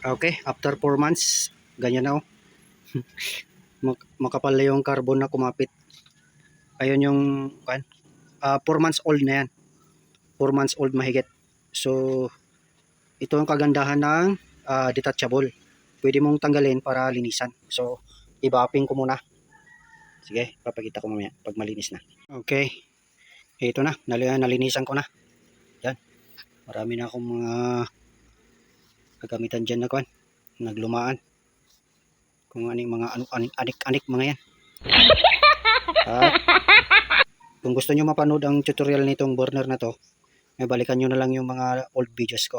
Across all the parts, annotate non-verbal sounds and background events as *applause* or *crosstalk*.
Okay, after 4 months, ganyan na oh. *laughs* Mak- makapal na yung carbon na kumapit. Ayun yung, kan, 4 months old na yan. 4 months old mahigit. So, ito ang kagandahan ng ah, detachable. Pwede mong tanggalin para linisan. So, ibapping ko muna. Sige, papakita ko mamaya pag malinis na. Okay. Ito na, nal- nalinisan ko na. Yan. Marami na akong mga kagamitan dyan na kwan. Naglumaan. Kung ano yung mga ano, anik, anik, anik mga yan. At kung gusto nyo mapanood ang tutorial nitong burner na to, may balikan nyo na lang yung mga old videos ko.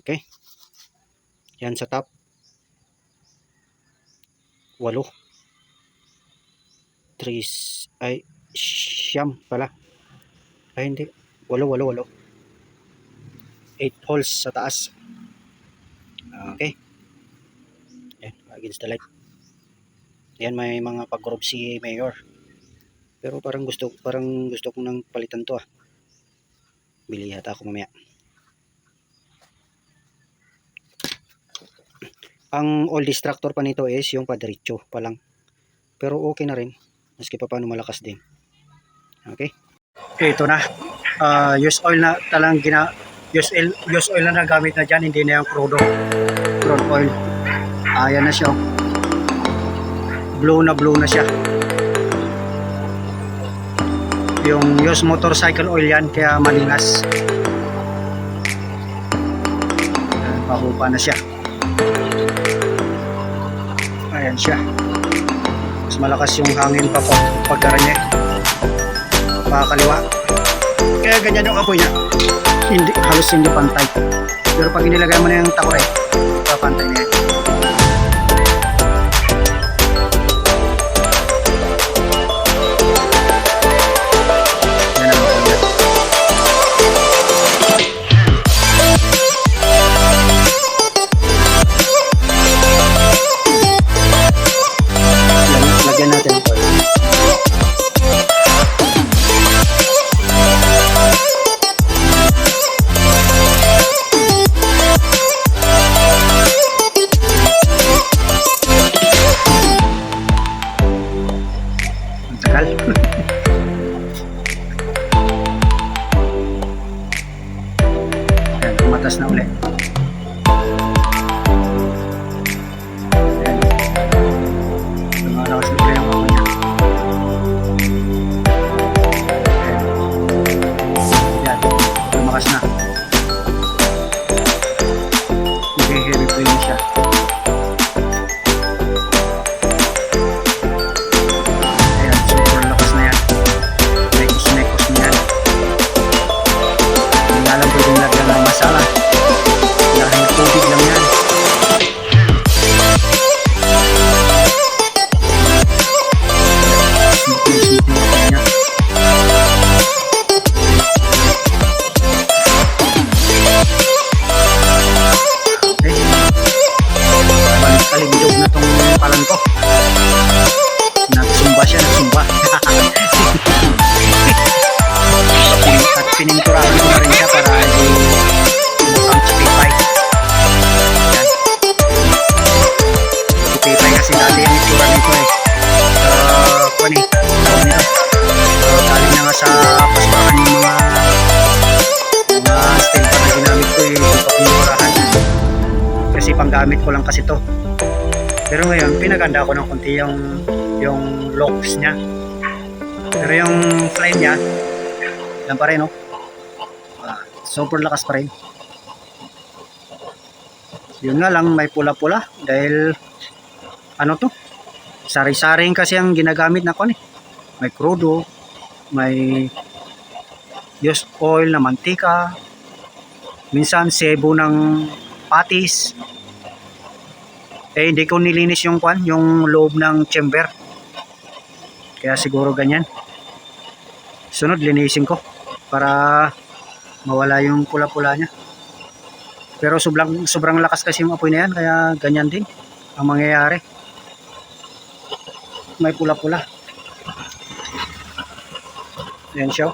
Okay. Yan sa top. Walo. Tris, ay, siyam pala. Ay, hindi. Walo, walo, walo. 8 holes sa taas. Okay. Yan, against the light. Yan, may mga pag-group si Mayor. Pero parang gusto, parang gusto ko nang palitan to ah. Bili yata ako mamaya. Ang all distractor pa nito is yung padiretso pa lang. Pero okay na rin. Maski pa paano malakas din. Okay. Ito na. Ah, use oil na talang gina use oil, use oil na nagamit na dyan. Hindi na yung crudo. Crude oil. Ayan na siya. oh. Blow na blow na siya. Yung use motorcycle oil yan kaya malinas. Ayan, Pahupa na siya. Ayan siya. Mas malakas yung hangin pa pag pagdara niya. Pakakaliwa. Kaya ganyan yung apoy niya. Hindi, halos hindi pantay. Pero pag inilagay mo na yung takore, papantay yan. Yan Tumatas na ulit. Kasi panggamit ko lang kasi to. Pero ngayon, pinaganda ko ng konti yung yung locks niya. Pero yung flame niya, yan pa rin, no? Ah, super lakas pa rin. Yun nga lang, may pula-pula dahil ano to? Sari-saring kasi ang ginagamit na kon eh. May crudo, may used oil na mantika, minsan sebo ng patis, eh, hindi ko nilinis yung kwan, yung loob ng chamber. Kaya siguro ganyan. Sunod, linisin ko para mawala yung pula-pula niya. Pero sobrang, sobrang lakas kasi yung apoy na yan, kaya ganyan din ang mangyayari. May pula-pula. Yan siya.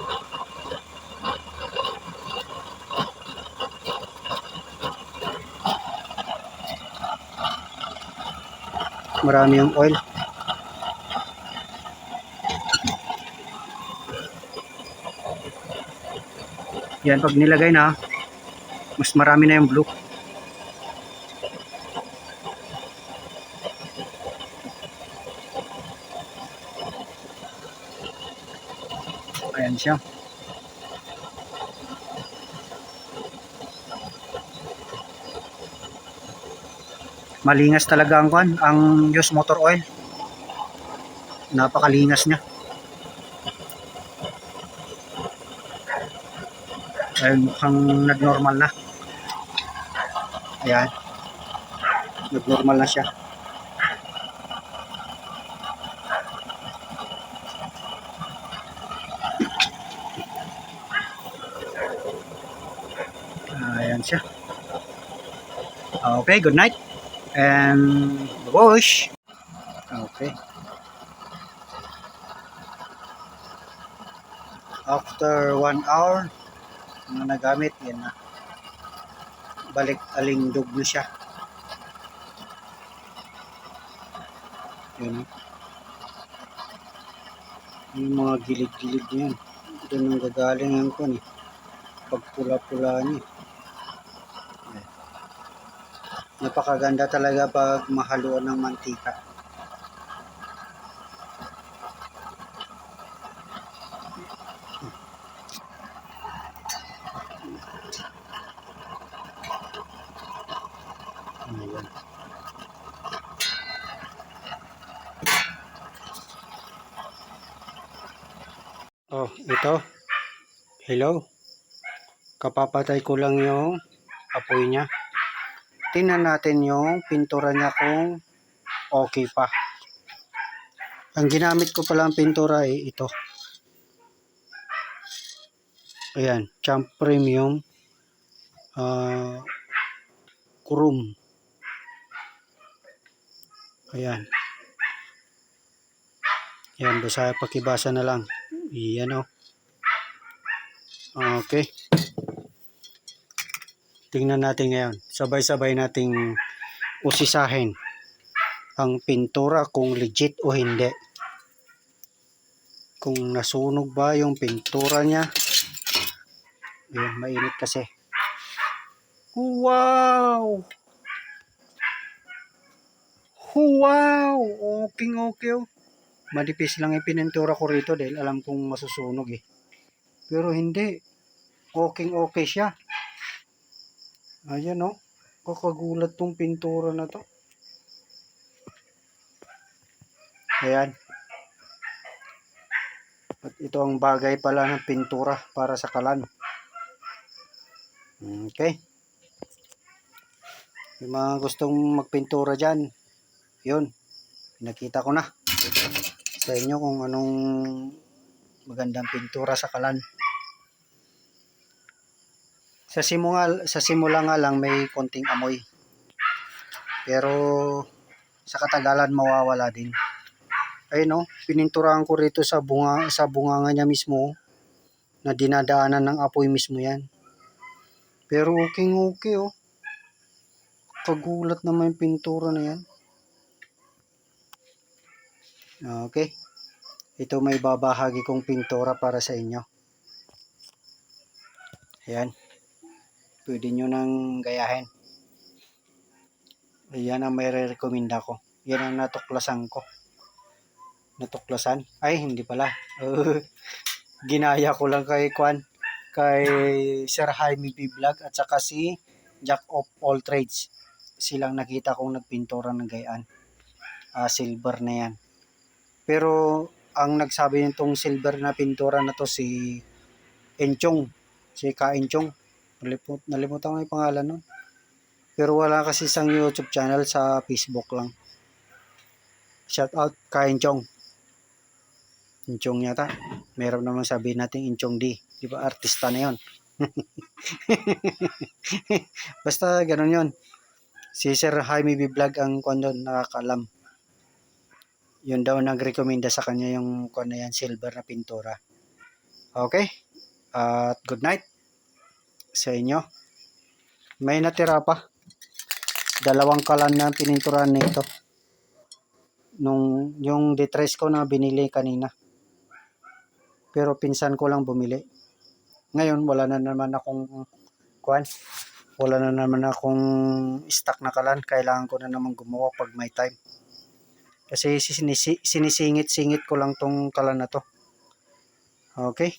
Marami yung oil. Yan, pag nilagay na, mas marami na yung blue. Ayan siya. Malingas talaga ang kwan, ang use motor oil. Napakalingas niya. Ayun, mukhang nag-normal na. Ayan. Nag-normal na siya. Ayan siya. Okay, good night. And wash. Okay. After one hour, na nagamit, yan na. Balik alingdog na siya. Yun. Yung mga gilid-gilid niyan. Doon ang gagaling ang kun eh. Pag pula-pula niya. Ayan. Napakaganda talaga pag mahaluan ng mantika. Oh, ito. Hello. Kapapatay ko lang yung apoy niya. Tingnan natin yung pintura niya kung okay pa. Ang ginamit ko palang pintura ay ito. Ayan, Champ Premium ah Kurum. Ayan. Yan, basta pakibasa na lang. Yan o. Okay. Tingnan natin ngayon. Sabay-sabay nating usisahin ang pintura kung legit o hindi. Kung nasunog ba yung pintura niya. Ayan, mainit kasi. Wow! Wow! Okay, okay. oh. Manipis lang yung pinintura ko rito dahil alam kong masusunog eh. Pero hindi. Okay, okay siya. Ayan oh. Kakagulat tong pintura na to. Ayan. At ito ang bagay pala ng pintura para sa kalan. Okay. Yung mga gustong magpintura dyan, yun, nakita ko na sa inyo kung anong magandang pintura sa kalan. Sa simula, sa simula nga lang may konting amoy. Pero sa katagalan mawawala din. Ayun no, pininturahan ko rito sa bunga sa bunganga niya mismo na dinadaanan ng apoy mismo 'yan. Pero okay okay oh. Kagulat naman yung pintura na 'yan. Okay. Ito may babahagi kong pintura para sa inyo. Ayan. Pwede nyo nang gayahin. Ayan ang may re-recommenda ko. Yan ang natuklasan ko. Natuklasan? Ay, hindi pala. Uh, *laughs* ginaya ko lang kay Kwan. Kay Sir Jaime B. Vlog at saka si Jack of All Trades. Silang nakita kong nagpintura ng gayaan. Ah, silver na yan. Pero ang nagsabi nitong silver na pintura na to si Enchong. Si Ka Enchong. Nalimut, nalimutan ko yung pangalan nun. Pero wala kasi isang YouTube channel sa Facebook lang. Shout out Ka Enchong. Enchong yata. Meron naman sabihin natin Enchong D. Di ba artista na yon *laughs* Basta ganun yon Si Sir Jaime B. Vlog ang kondo nakakalam yun daw nagrekomenda sa kanya yung na yan, silver na pintura. Okay? At good night sa inyo. May natira pa. Dalawang kalan na pininturahan nito. nung yung detres ko na binili kanina. Pero pinsan ko lang bumili. Ngayon wala na naman akong kuan. Wala na naman akong stock na kalan. Kailangan ko na naman gumawa pag may time. Kasi sinisi, sinisingit-singit ko lang tong kalan na to. Okay.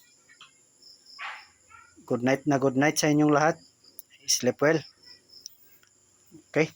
Good night na good night sa inyong lahat. Sleep well. Okay.